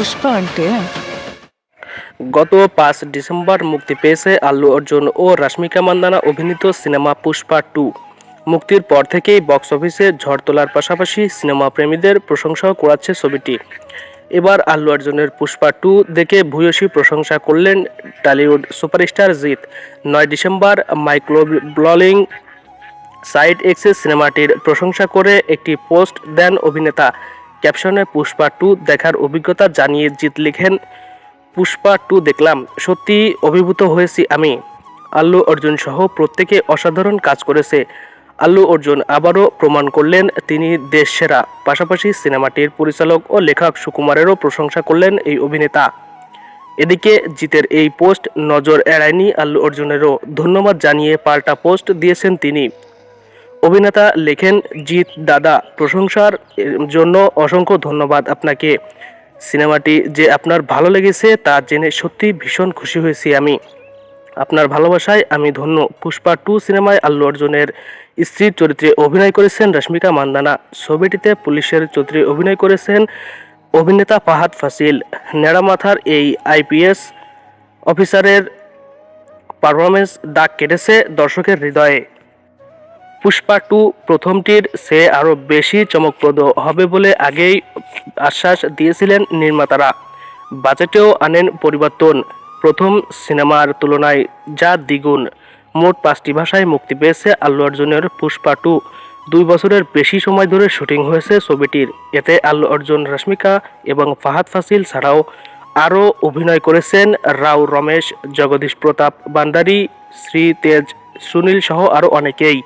Pushpa aunty গত পাঁচ December মুক্তি পেয়েছে আল্লু অর্জুন ও রাশ্মিকা মান্দানা অভিনীত সিনেমা পুষ্পা টু। মুক্তির পর থেকেই বক্স অফিসে ঝড় তোলার পাশাপাশি সিনেমা প্রেমীদের প্রশংসাও করাচ্ছে ছবিটি। এবার আল্লু অর্জুনের পুষ্পা টু দেখে ভূয়সী প্রশংসা করলেন টলিউড সুপারস্টার জিৎ। নয় ডিসেম্বর মাইক্রো ব্ললিং সাইট এক্সেস সিনেমাটির প্রশংসা করে একটি পোস্ট দেন অভিনেতা। ক্যাপশনে পুষ্পা টু দেখার অভিজ্ঞতা জানিয়ে জিত লিখেন, পুষ্পা টু দেখলাম, সত্যি অভিভূত হয়েছি আমি। আল্লু অর্জুন সহ প্রত্যেকে অসাধারণ কাজ করেছে। আল্লু অর্জুন আবারও প্রমাণ করলেন, তিনি দেশ সেরা পাশাপাশি সিনেমাটির পরিচালক ও লেখক সুকুমারেরও প্রশংসা করলেন এই অভিনেতা। এদিকে জিতের এই পোস্ট নজর এড়ায়নি আল্লু অর্জুনেরও। ধন্যবাদ জানিয়ে পাল্টা পোস্ট দিয়েছেন তিনি। অভিনেতা লেখেন, জিৎ দাদা, প্রশংসার জন্য অসংখ্য ধন্যবাদ আপনাকে। সিনেমাটি যে আপনার ভালো লেগেছে তা জেনে সত্যি ভীষণ খুশি হয়েছি আমি। আপনার ভালোবাসায় আমি ধন্য। পুষ্পা টু সিনেমায় আল্লু অর্জুনের স্ত্রীর চরিত্রে অভিনয় করেছেন রশ্মিকা মান্দানা ছবিটিতে পুলিশের চরিত্রে অভিনয় করেছেন অভিনেতা ফাহাদ ফাসিল। নেড়ামাথার এই আইপিএস অফিসারের পারফরমেন্স দাগ কেটেছে দর্শকের হৃদয়ে। পুষ্পা টু প্রথমটির সে আরও বেশি চমকপ্রদ হবে বলে আগেই আশ্বাস দিয়েছিলেন নির্মাতারা। বাজেটেও আনেন পরিবর্তন। প্রথম সিনেমার তুলনায় যা দ্বিগুণ, মোট পাঁচটি ভাষায় মুক্তি পেয়েছে আল্লু অর্জুনের পুষ্পা টু। দুই বছরের বেশি সময় ধরে শুটিং হয়েছে ছবিটির। এতে আল্লু অর্জুন, রশ্মিকা এবং ফাহাদ ফাসিল ছাড়াও আরও অভিনয় করেছেন রাও রমেশ, জগদীশ প্রতাপ বান্দারি শ্রী তেজ সুনীল সহ আরও অনেকেই।